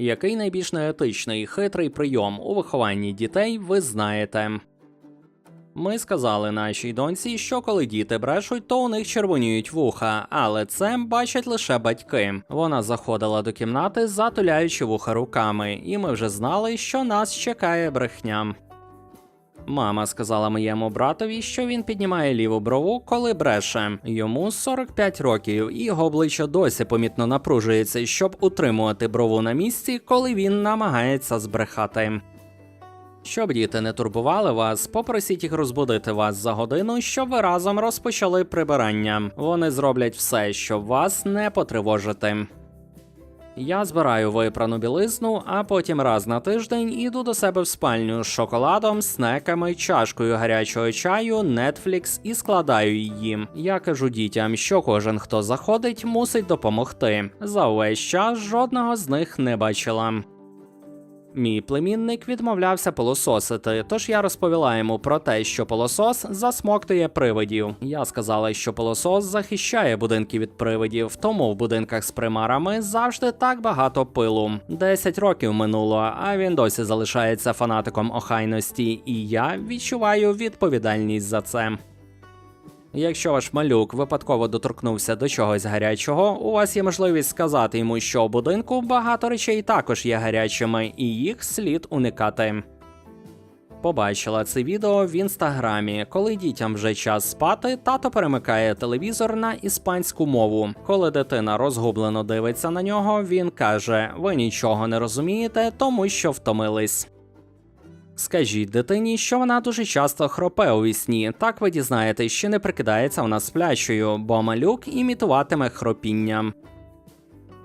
Який найбільш неетичний і хитрий прийом у вихованні дітей ви знаєте? Ми сказали нашій доньці, що коли діти брешуть, то у них червоніють вуха, але це бачать лише батьки. Вона заходила до кімнати, затуляючи вуха руками, і ми вже знали, що нас чекає брехня. Мама сказала моєму братові, що він піднімає ліву брову, коли бреше. Йому 45 років, і його обличчя досі помітно напружується, щоб утримувати брову на місці, коли він намагається збрехати. Щоб діти не турбували вас, попросіть їх розбудити вас за годину, щоб ви разом розпочали прибирання. Вони зроблять все, щоб вас не потривожити. Я збираю випрану білизну, а потім раз на тиждень іду до себе в спальню з шоколадом, снеками, чашкою гарячого чаю, Netflix і складаю її. Я кажу дітям, що кожен, хто заходить, мусить допомогти. За увесь час жодного з них не бачила. Мій племінник відмовлявся пилососити, тож я розповіла йому про те, що пилосос засмоктує привидів. Я сказала, що пилосос захищає будинки від привидів, тому в будинках з примарами завжди так багато пилу. Десять років минуло, а він досі залишається фанатиком охайності, і я відчуваю відповідальність за це. Якщо ваш малюк випадково доторкнувся до чогось гарячого, у вас є можливість сказати йому, що у будинку багато речей також є гарячими, і їх слід уникати. Побачила це відео в інстаграмі. Коли дітям вже час спати, тато перемикає телевізор на іспанську мову. Коли дитина розгублено дивиться на нього, він каже: Ви нічого не розумієте, тому що втомились. Скажіть дитині, що вона дуже часто хропе у вісні. Так ви дізнаєтесь, що не прикидається вона сплячою, бо малюк імітуватиме хропіння.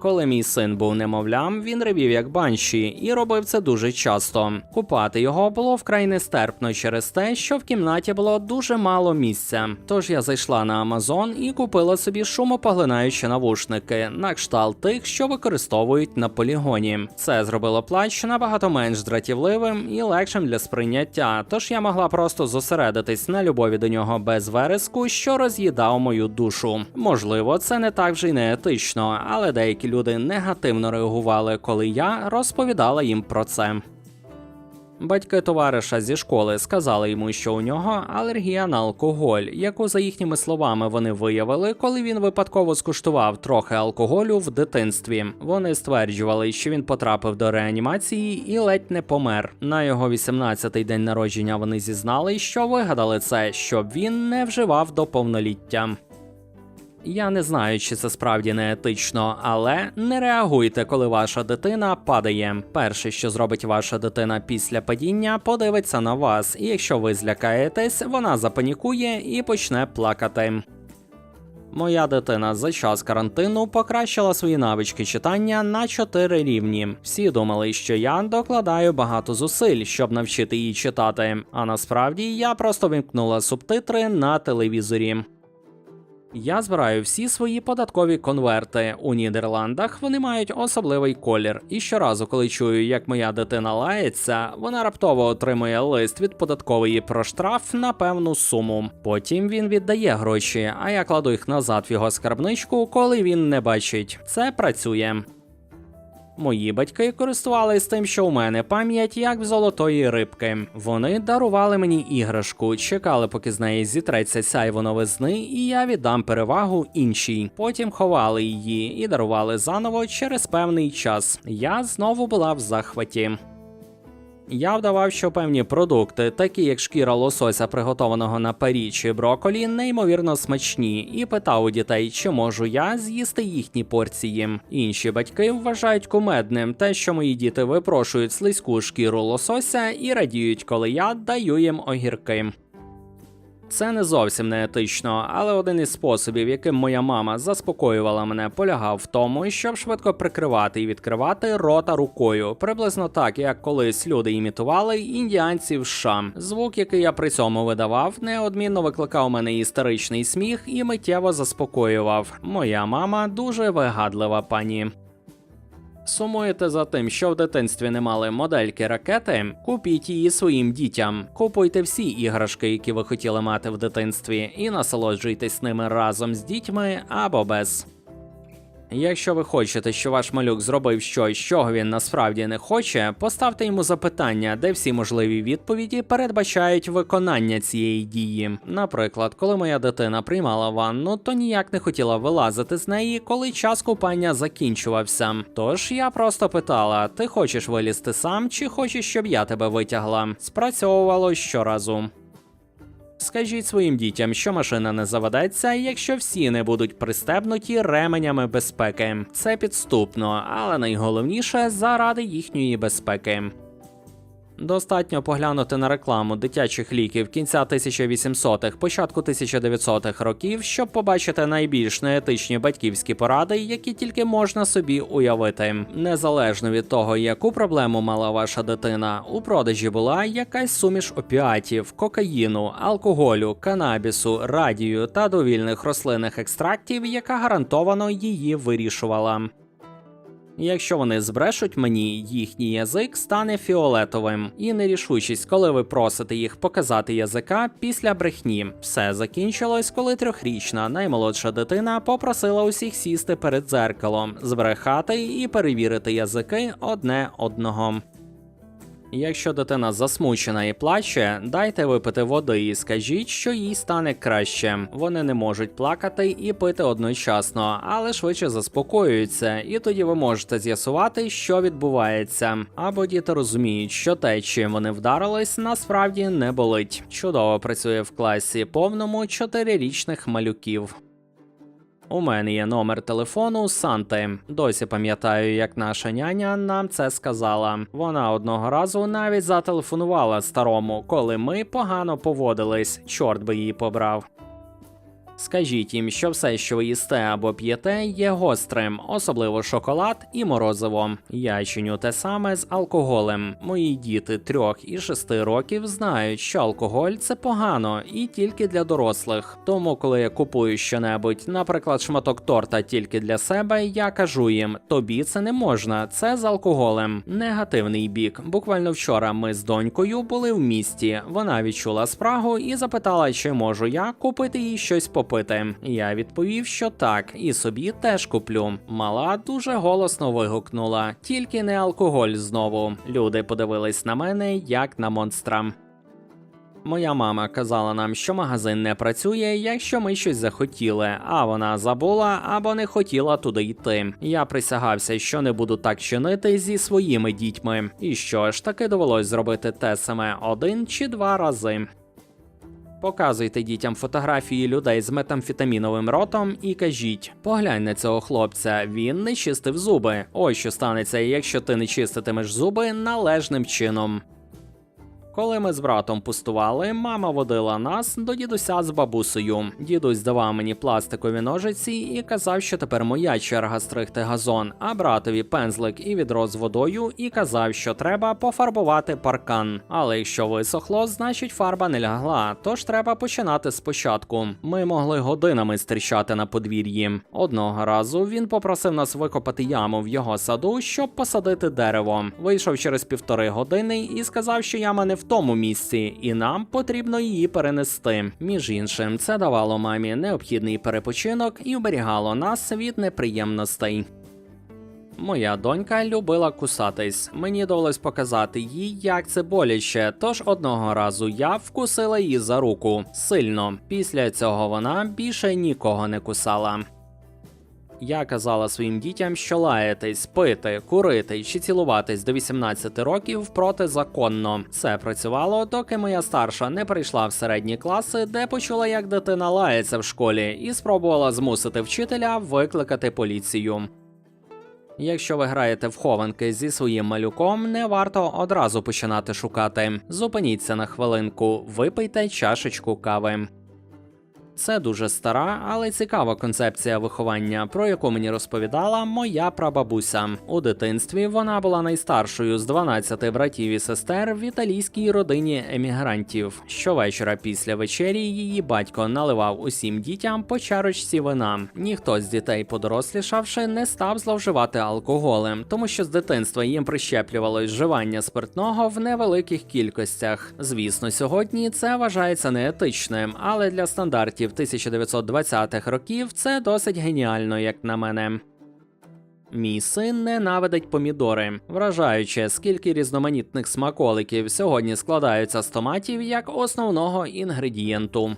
Коли мій син був немовлям, він ревів як банші і робив це дуже часто. Купати його було вкрай нестерпно через те, що в кімнаті було дуже мало місця. Тож я зайшла на Амазон і купила собі шумопоглинаючі навушники на кшталт тих, що використовують на полігоні. Це зробило плач набагато менш дратівливим і легшим для сприйняття. Тож я могла просто зосередитись на любові до нього без вереску, що роз'їдав мою душу. Можливо, це не так вже й не етично, але деякі люди негативно реагували, коли я розповідала їм про це. Батьки товариша зі школи сказали йому, що у нього алергія на алкоголь, яку, за їхніми словами, вони виявили, коли він випадково скуштував трохи алкоголю в дитинстві. Вони стверджували, що він потрапив до реанімації і ледь не помер. На його 18-й день народження вони зізнали, що вигадали це, щоб він не вживав до повноліття. Я не знаю, чи це справді не етично, але не реагуйте, коли ваша дитина падає. Перше, що зробить ваша дитина після падіння, подивиться на вас, і якщо ви злякаєтесь, вона запанікує і почне плакати. Моя дитина за час карантину покращила свої навички читання на 4 рівні. Всі думали, що я докладаю багато зусиль, щоб навчити її читати. А насправді я просто вимкнула субтитри на телевізорі. Я збираю всі свої податкові конверти. У Нідерландах вони мають особливий колір. І щоразу, коли чую, як моя дитина лається, вона раптово отримує лист від податкової про штраф на певну суму. Потім він віддає гроші, а я кладу їх назад в його скарбничку, коли він не бачить. Це працює. Мої батьки користувались тим, що у мене пам'ять як в золотої рибки. Вони дарували мені іграшку, чекали, поки з неї зітреться сяйво новизни, і я віддам перевагу іншій. Потім ховали її і дарували заново через певний час. Я знову була в захваті. Я вдавав, що певні продукти, такі як шкіра лосося, приготованого на парі чи броколі, неймовірно смачні, і питав у дітей, чи можу я з'їсти їхні порції. Інші батьки вважають кумедним те, що мої діти випрошують слизьку шкіру лосося і радіють, коли я даю їм огірки. Це не зовсім не етично, але один із способів, яким моя мама заспокоювала мене, полягав в тому, щоб швидко прикривати і відкривати рота рукою, приблизно так, як колись люди імітували індіанців США. Звук, який я при цьому видавав, неодмінно викликав мене істеричний сміх і миттєво заспокоював. Моя мама дуже вигадлива пані. Сумуєте за тим, що в дитинстві не мали модельки ракети? Купіть її своїм дітям. Купуйте всі іграшки, які ви хотіли мати в дитинстві, і насолоджуйтесь ними разом з дітьми або без. Якщо ви хочете, що ваш малюк зробив щось, чого він насправді не хоче, поставте йому запитання, де всі можливі відповіді передбачають виконання цієї дії. Наприклад, коли моя дитина приймала ванну, то ніяк не хотіла вилазити з неї, коли час купання закінчувався. Тож я просто питала: ти хочеш вилізти сам, чи хочеш, щоб я тебе витягла? Спрацьовувало щоразу. Скажіть своїм дітям, що машина не заведеться, якщо всі не будуть пристебнуті ременями безпеки. Це підступно, але найголовніше заради їхньої безпеки. Достатньо поглянути на рекламу дитячих ліків кінця 1800-х, початку 1900-х років, щоб побачити найбільш неетичні батьківські поради, які тільки можна собі уявити. Незалежно від того, яку проблему мала ваша дитина, у продажі була якась суміш опіатів, кокаїну, алкоголю, канабісу, радію та довільних рослинних екстрактів, яка гарантовано її вирішувала. Якщо вони збрешуть мені, їхній язик стане фіолетовим, і нерішучість, коли ви просите їх показати язика після брехні. Все закінчилось, коли трьохрічна наймолодша дитина попросила усіх сісти перед дзеркалом, збрехати і перевірити язики одне одного. Якщо дитина засмучена і плаче, дайте випити води і скажіть, що їй стане краще. Вони не можуть плакати і пити одночасно, але швидше заспокоюються, і тоді ви можете з'ясувати, що відбувається. Або діти розуміють, що те, чим вони вдарились, насправді не болить. Чудово працює в класі повному чотирирічних малюків. У мене є номер телефону Санти. Досі пам'ятаю, як наша няня нам це сказала. Вона одного разу навіть зателефонувала старому, коли ми погано поводились. Чорт би її побрав. Скажіть їм, що все, що ви їсте або п'єте, є гострим, особливо шоколад і морозиво. Я чиню те саме з алкоголем. Мої діти трьох і шести років знають, що алкоголь це погано і тільки для дорослих. Тому, коли я купую щонебудь, наприклад, шматок торта тільки для себе, я кажу їм: тобі це не можна, це з алкоголем. Негативний бік. Буквально вчора ми з донькою були в місті. Вона відчула спрагу і запитала, чи можу я купити їй щось попити. Я відповів, що так, і собі теж куплю. Мала дуже голосно вигукнула, тільки не алкоголь знову. Люди подивились на мене як на монстра. Моя мама казала нам, що магазин не працює, якщо ми щось захотіли, а вона забула або не хотіла туди йти. Я присягався, що не буду так чинити зі своїми дітьми. І що ж таки довелось зробити те саме один чи два рази. Показуйте дітям фотографії людей з метамфетаміновим ротом і кажіть: поглянь на цього хлопця, він не чистив зуби. Ось що станеться, якщо ти не чиститимеш зуби належним чином. Коли ми з братом пустували, мама водила нас до дідуся з бабусею. Дідусь давав мені пластикові ножиці і казав, що тепер моя черга стригти газон, а братові пензлик і відро з водою, і казав, що треба пофарбувати паркан. Але якщо висохло, значить фарба не лягла, тож треба починати спочатку. Ми могли годинами стрічати на подвір'ї. Одного разу він попросив нас викопати яму в його саду, щоб посадити дерево. Вийшов через півтори години і сказав, що яма не тому місці, і нам потрібно її перенести. Між іншим, це давало мамі необхідний перепочинок і оберігало нас від неприємностей. Моя донька любила кусатись. Мені довелось показати їй, як це боляче. Тож одного разу я вкусила її за руку сильно. Після цього вона більше нікого не кусала. Я казала своїм дітям, що лаятись, пити, курити чи цілуватись до 18 років протизаконно. Це працювало, доки моя старша не прийшла в середні класи, де почула, як дитина лається в школі, і спробувала змусити вчителя викликати поліцію. Якщо ви граєте в хованки зі своїм малюком, не варто одразу починати шукати. Зупиніться на хвилинку, випийте чашечку кави. Це дуже стара, але цікава концепція виховання, про яку мені розповідала моя прабабуся. У дитинстві вона була найстаршою з 12 братів і сестер в італійській родині емігрантів. Щовечора після вечері її батько наливав усім дітям по чарочці вина. Ніхто з дітей, подорослішавши, не став зловживати алкоголем, тому що з дитинства їм прищеплювалось вживання спиртного в невеликих кількостях. Звісно, сьогодні це вважається неетичним, але для стандартів 1920-х років це досить геніально, як на мене. Мій син ненавидить помідори, вражаючи, скільки різноманітних смаколиків сьогодні складаються з томатів як основного інгредієнту.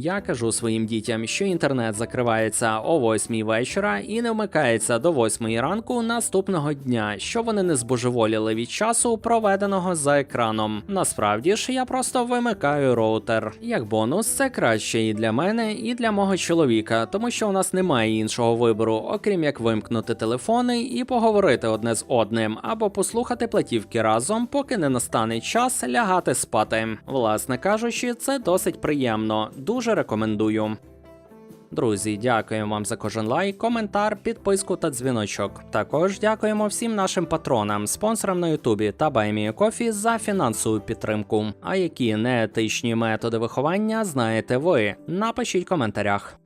Я кажу своїм дітям, що інтернет закривається о 8 вечора і не вмикається до 8 ранку наступного дня, що вони не збожеволіли від часу, проведеного за екраном. Насправді ж я просто вимикаю роутер. Як бонус, це краще і для мене, і для мого чоловіка, тому що у нас немає іншого вибору, окрім як вимкнути телефони і поговорити одне з одним, або послухати платівки разом, поки не настане час лягати спати. Власне кажучи, це досить приємно. Дуже рекомендую. Друзі, дякуємо вам за кожен лайк, коментар, підписку та дзвіночок. Також дякуємо всім нашим патронам, спонсорам на Ютубі та Кофі за фінансову підтримку. А які неетичні методи виховання знаєте ви? Напишіть в коментарях.